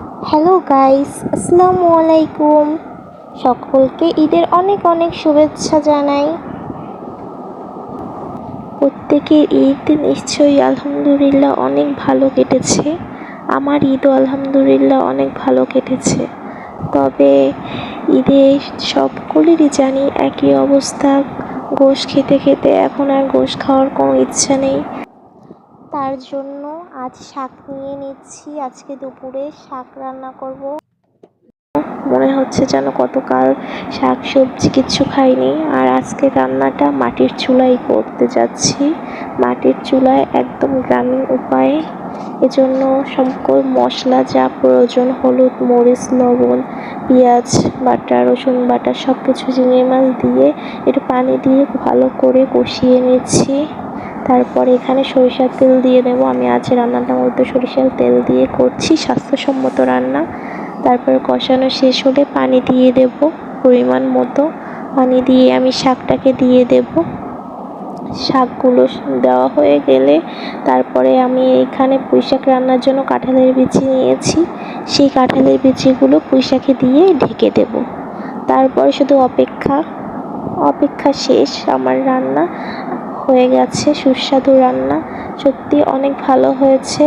Hello guys আসসালামু আলাইকুম সকলকে ঈদের অনেক অনেক শুভেচ্ছা জানাই। প্রত্যেকের ঈদ নিশ্চয়ই আলহামদুলিল্লাহ অনেক ভালো কেটেছে। আমার ঈদও আলহামদুলিল্লাহ অনেক ভালো কেটেছে। তবে ঈদে সকলেরই জানি একই অবস্থা। গোশ খেতে খেতে এখন আর গোশ খাওয়ার কোনো ইচ্ছা নেই। তার জন্য আজ শাক নিয়ে নিচ্ছি। আজকে দুপুরে শাক রান্না করব। মনে হচ্ছে যেন গতকাল শাক সবজি কিচ্ছু খাইনি আর আজকে রান্নাটা মাটির চুলাই করতে যাচ্ছি। মাটির চুলায় একদম গ্রামীণ উপায়ে। এজন্য সকল মশলা যা প্রয়োজন, হলুদ, মরিচ, লবণ, পেঁয়াজ, বাটা, রসুন বাটা সব কিছু চিংড়ি মাছ দিয়ে একটু পানি দিয়ে ভালো করে কষিয়ে নিচ্ছি। তারপর এখানে সরিষার তেল দিয়ে দেবো। আমি আজ রান্নাটা মূলত সরিষার তেল দিয়ে করছি, স্বাস্থ্যসম্মত রান্না। তারপর কষানো শেষ হলে পানি দিয়ে দেব পরিমাণ মতো। পানি দিয়ে আমি শাকটাকে দিয়ে দেব। শাকগুলো দেওয়া হয়ে গেলে তারপরে আমি এখানে পুঁই শাক রান্নার জন্য কাঁঠালের বিচি নিয়েছি। সেই কাঁঠালের বিচিগুলো পুঁই শাকে দিয়ে ঢেকে দেব। তারপরে শুধু অপেক্ষা অপেক্ষা শেষ আমার রান্না। হয়ে গেছে সুস্বাদু রান্না। সত্যি অনেক ভালো হয়েছে।